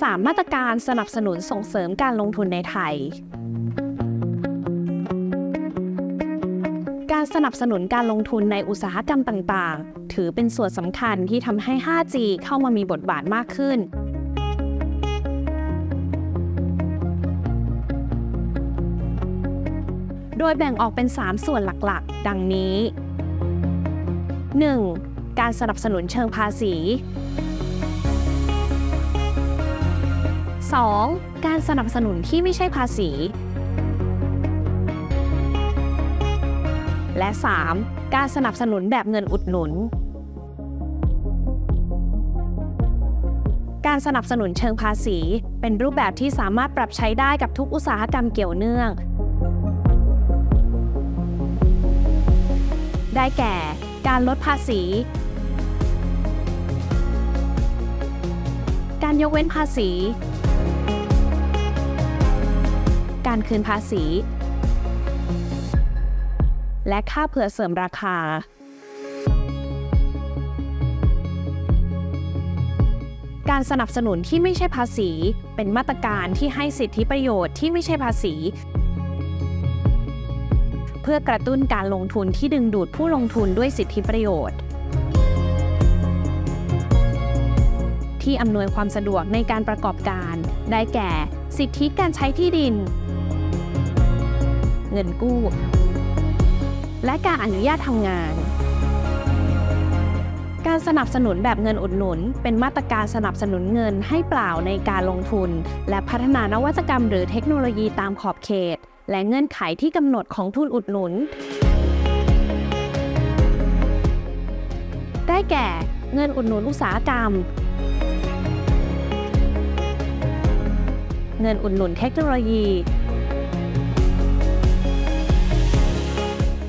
3 มาตรการสนับสนุนส่งเสริมการลงทุนในไทย การสนับสนุนการลงทุนในอุตสาหกรรมต่างๆ ถือเป็นส่วนสำคัญที่ทำให้ 5G เข้ามามีบทบาทมากขึ้นโดยแบ่งออกเป็น 3 ส่วนหลักๆ ดังนี้ 1. การสนับสนุนเชิงภาษี 2. การสนับสนุนที่ไม่ใช่ภาษี และ 3. การสนับสนุนแบบเงินอุดหนุน การสนับสนุนเชิงภาษี เป็นรูปแบบที่สามารถปรับใช้ได้กับทุกอุตสาหกรรมเกี่ยวเนื่อง ได้แก่ การลดภาษีการยกเว้นภาษี การคืนภาษี และค่าเผื่อเสริมราคา การสนับสนุนที่ไม่ใช่ภาษี เป็นมาตรการที่ให้สิทธิประโยชน์ที่ไม่ใช่ภาษี เพื่อกระตุ้นการลงทุนที่ดึงดูดผู้ลงทุนด้วยสิทธิประโยชน์ที่อำนวยความสะดวกในการประกอบการ ได้แก่ สิทธิการใช้ที่ดิน เงินกู้ และการอนุญาตทำงาน การสนับสนุนแบบเงินอุดหนุน เป็นมาตรการสนับสนุนเงินให้เปล่าในการลงทุน และพัฒนานวัตกรรมหรือเทคโนโลยีตามขอบเขต และเงื่อนไขที่กำหนดของทุนอุดหนุน ได้แก่ เงินอุดหนุนอุตสาหกรรมเงินอุดหนุนเทคโนโลยี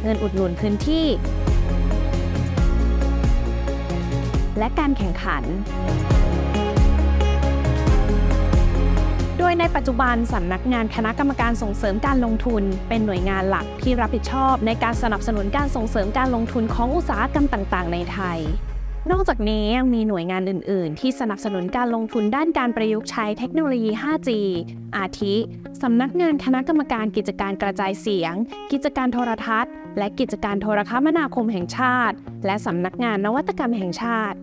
เงินอุดหนุนพื้นที่ และการแข่งขัน โดยในปัจจุบันสำนักงานคณะกรรมการส่งเสริมการลงทุน เป็นหน่วยงานหลักที่รับผิดชอบในการสนับสนุนการส่งเสริมการลงทุนของอุตสาหกรรมต่าง ๆ ในไทย นอกจากนี้ยังมีหน่วยงานอื่น ๆ ที่สนับสนุนการลงทุนด้านการประยุกต์ใช้เทคโนโลยี 5G อาทิ สำนักงานคณะกรรมการกิจการกระจายเสียง กิจการโทรทัศน์ และกิจการโทรคมนาคมแห่งชาติ และสำนักงานนวัตกรรมแห่งชาติ